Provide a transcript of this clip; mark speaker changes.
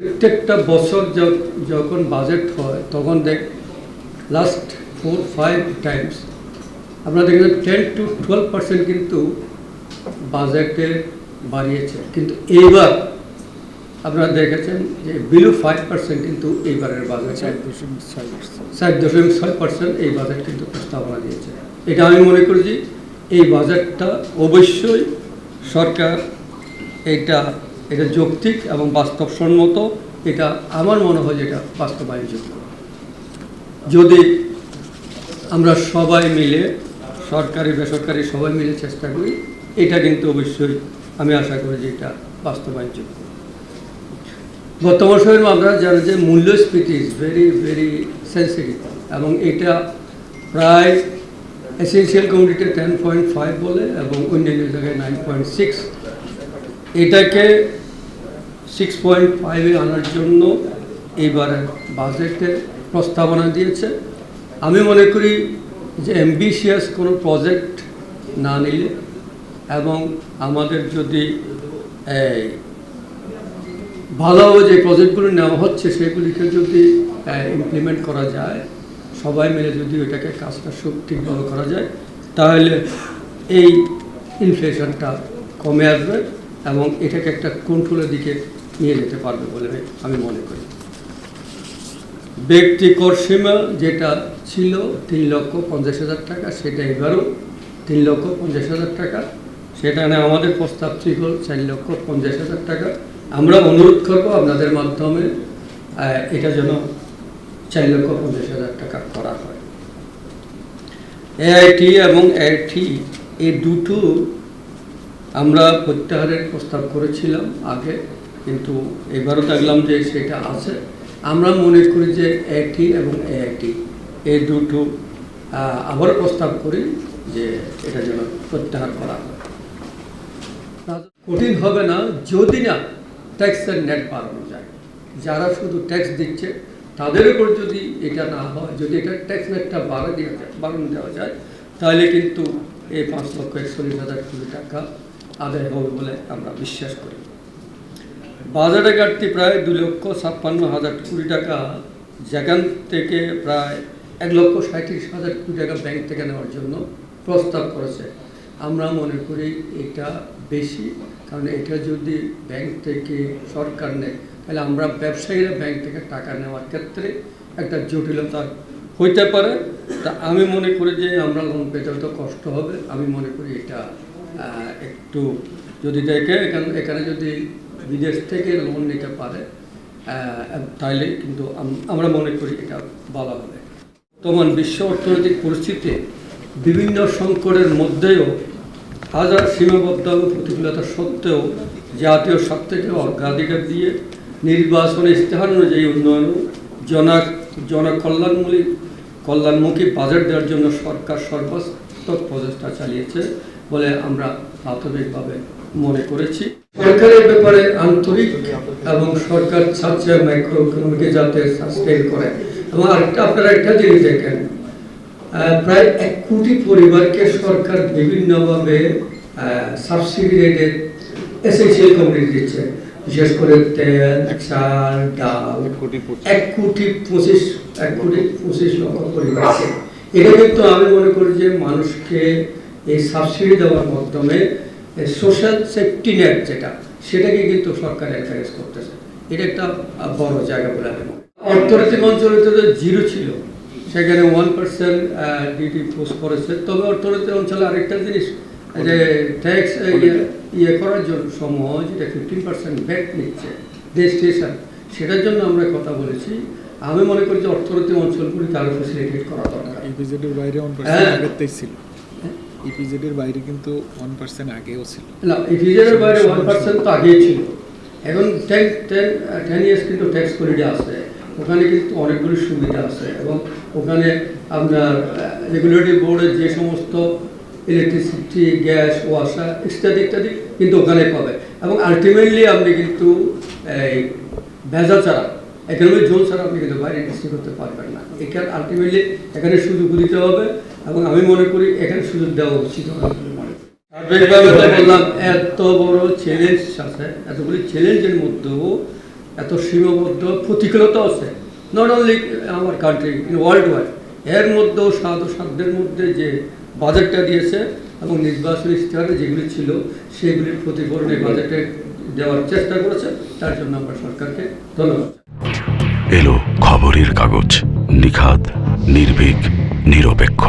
Speaker 1: প্রত্যেকটা বছর যখন বাজেট হয় তখন দেখ লাস্ট ফোর ফাইভ টাইমস আমরা দেখবেন টেন টু টুয়েলভ পার্সেন্ট কিন্তু বাজেটে বাড়িয়েছে। কিন্তু এইবার আপনারা দেখেছেন যে বিলো ফাইভ পার্সেন্ট কিন্তু এইবারের বাজেট
Speaker 2: চার দশমিক ছয় পার্সেন্ট
Speaker 1: সাত দশমিক ছয় পার্সেন্ট এই বাজেট কিন্তু প্রস্তাবনা দিয়েছে। এটা আমি মনে করি যে এই বাজেটটা অবশ্যই সরকার এটা এটা যৌক্তিক এবং বাস্তবসম্মত, এটা আমার মনে হয় যে এটা বাস্তবায়নযোগ্য যদি আমরা সবাই মিলে, সরকারি, বেসরকারি সবাই মিলে চেষ্টা করি, এটা কিন্তু অবশ্যই আমি আশা করি যে এটা বাস্তবায়নযোগ্য বর্তমান সময়ে আমরা জানি যে মূল্যস্ফীতি ইজ ভেরি ভেরি সেন্সিটিভ এবং এটা প্রায় essential community ten point five বলে এবং অন্যান্য জায়গায় নাইন পয়েন্ট সিক্স এটাকে সিক্স পয়েন্ট ফাইভে আনার জন্য এইবারের বাজেটে প্রস্তাবনা দিয়েছে। আমি মনে করি যে অ্যাম্বিশিয়াস কোনো প্রজেক্ট না নিলে এবং আমাদের যদি ভালো যে প্রজেক্টগুলো নেওয়া হচ্ছে সেগুলিকে যদি ইমপ্লিমেন্ট করা যায়, সবাই মিলে যদি ওইটাকে কাজটা সব ঠিকভাবে করা যায়, তাহলে এই ইনফ্লেশনটা কমে আসবে। এবং এটাকে একটা কন্ট্রোলের দিকে নিয়ে যেতে পারবে বলে আমি মনে করি। ব্যক্তি কর সীমা যেটা ছিল তিন লক্ষ পঞ্চাশ হাজার টাকা সেটা এবারও তিন লক্ষ পঞ্চাশ হাজার টাকা। সেখানে আমাদের প্রস্তাব ছিল চার লক্ষ পঞ্চাশ হাজার টাকা। আমরা অনুরোধ করব আপনাদের মাধ্যমে এটা যেন চার লক্ষ পঞ্চাশ হাজার টাকা করা হয়। এআইটি এবং এআইটি, এই দুটো আমরা প্রত্যাহারের প্রস্তাব করেছিলাম আগে, কিন্তু এবারও দেখলাম যে সেটা আছে। আমরা মনে করি যে এআইটি এবং এআইটি এই দুটো আবার প্রস্তাব করি যে এটা যেন প্রত্যাহার করা হয়। কঠিন হবে না, যদি না ট্যাক্সের নেট বাড়ানো যায়। যারা শুধু ট্যাক্স দিচ্ছে, তাদের উপর যদি এটা না হয়, যদি এটা ট্যাক্স নেটটা বাড়া দেওয়া যায়, বাড়ানো দেওয়া যায়, তাহলে কিন্তু এই পাঁচ লক্ষ একচল্লিশ হাজার কোটি টাকা আদায় হবে বলে আমরা বিশ্বাস করি। বাজারে ঘাটতি প্রায় দু লক্ষ ছাপ্পান্ন হাজার কোটি টাকা। যেখান থেকে প্রায় এক লক্ষ সাঁত্রিশ হাজার কোটি টাকা ব্যাংক থেকে নেওয়ার জন্য প্রস্তাব করেছে। আমরা মনে করি এটা বেশি, কারণ এটা যদি ব্যাংক থেকে সরকার নেয়, তাহলে আমরা ব্যবসায়ীরা ব্যাংক থেকে টাকা নেওয়ার ক্ষেত্রে একটা জটিলতা হইতে পারে। তা আমি মনে করি যে আমরা লোন পেতে হয়তো কষ্ট হবে। আমি মনে করি এটা একটু যদি দেখে এখানে এখানে যদি বিদেশ থেকে লোন নিতে পারে তাহলে কিন্তু আমরা মনে করি এটা ভালো হবে। বর্তমান বিশ্ব অর্থনৈতিক পরিস্থিতিতে বিভিন্ন সংকটের মধ্যেও হাজার সীমাবদ্ধ প্রতিকূলতা সত্ত্বেও জাতীয় স্বার্থকে অগ্রাধিকার দিয়ে নির্বাচনে ইস্তেহার অনুযায়ী উন্নয়ন জন জনকল্যাণমূলক কল্যাণমুখী বাজেট দেওয়ার জন্য সরকার সর্বাত্মক প্রচেষ্টা চালিয়েছে বলে আমরা প্রাথমিকভাবে মনে করেছি। সরকারের ব্যাপারে আন্তরিক এবং সরকার চাচ্ছে মাইক্রো ইকোনমিকে যাতে সাস্টেন করে। এবং আরেকটা আপনারা একটা জিনিস দেখেন আহ, প্রায় এক কোটি পরিবারকে সরকার বিভিন্নভাবে সাবসিডি রেটে এসেন্সিয়াল কমিউনিটি দিচ্ছে। বিশেষ করে তেল চাল ডাল।
Speaker 2: এক কোটি পঁচিশ।
Speaker 1: এক কোটি পঁচিশ এক কোটি পঁচিশ লক্ষ পরিবারকে। এটা কিন্তু আমি মনে করি যে মানুষকে এই সাবসিডি দেওয়ার মাধ্যমে সোশ্যাল সেফটি নেট যেটা, সেটাকে কিন্তু সরকার এনকারেজ করতেছে। এটা একটা বড় জায়গা বলে আমি অর্থনৈতিক অঞ্চলে তো জিরো ছিল। সেখানে ওয়ান পার্সেন্ট ডিটি পোস্ট করেছে তবে অর্থনৈতিক অঞ্চলে আরেকটা জিনিস, যে ট্যাক্স ইয়ে করার জন্য সময়, যেটা ফিফটিন পার্সেন্ট ব্যাক নিচ্ছে রেজিস্ট্রেশন সেটার জন্য আমরা কথা বলেছি। আমি মনে করি যে অর্থনৈতিক অঞ্চলগুলি আরও ফেসিলিটেট করা দরকার।
Speaker 2: ইপিজেড এর বাইরে
Speaker 1: হ্যাঁ।
Speaker 2: পার্সেন্ট আগেতেই ছিল ইপিজেড এর বাইরে কিন্তু ওয়ান পার্সেন্ট আগেও ছিল।
Speaker 1: না ইফিজের বাইরে ওয়ান পার্সেন্ট তো আগেই ছিল। এখন টেন টেন টেন ইয়ার্স কিন্তু ট্যাক্স হলিডে আছে। ওখানে কিন্তু অনেকগুলো সুবিধা আছে এবং ওখানে আপনার রেগুলেটরি বোর্ডের যে সমস্ত ইলেকট্রিসিটি গ্যাস ওয়াশার ইত্যাদি ইত্যাদি কিন্তু ওখানে পাবে। এবং আলটিমেটলি আপনি কিন্তু এই ভেজা ছাড়া এখানে জোন ছাড়া আপনি কিন্তু বাইরে ইন্ডাস্ট্রি করতে পারবেন না। এখানে আলটিমেটলি এখানে সুযোগ দিতে হবে এবং আমি মনে করি এখানে সুযোগ দেওয়া উচিত বললাম, এত বড় চ্যালেঞ্জ আছে, এতগুলি চ্যালেঞ্জের মধ্যেও, এত সীমাবদ্ধ প্রতিকূলতা আছে। নট অনলি আমার কান্ট্রি ইন ওয়ার্ল্ড ওয়াইড এর মধ্যেও সাধ সাধ্যের মধ্যে যে বাজেটটা দিয়েছে এবং নির্বাচনী ইস্তেহারে যেগুলি ছিল, সেগুলির প্রতিফলন এই বাজেটে দেওয়ার চেষ্টা করেছে তার জন্য আমরা সরকারকে ধন্যবাদ।
Speaker 3: এলো খবরের কাগজ নিখাত নির্ভীক নিরপেক্ষ।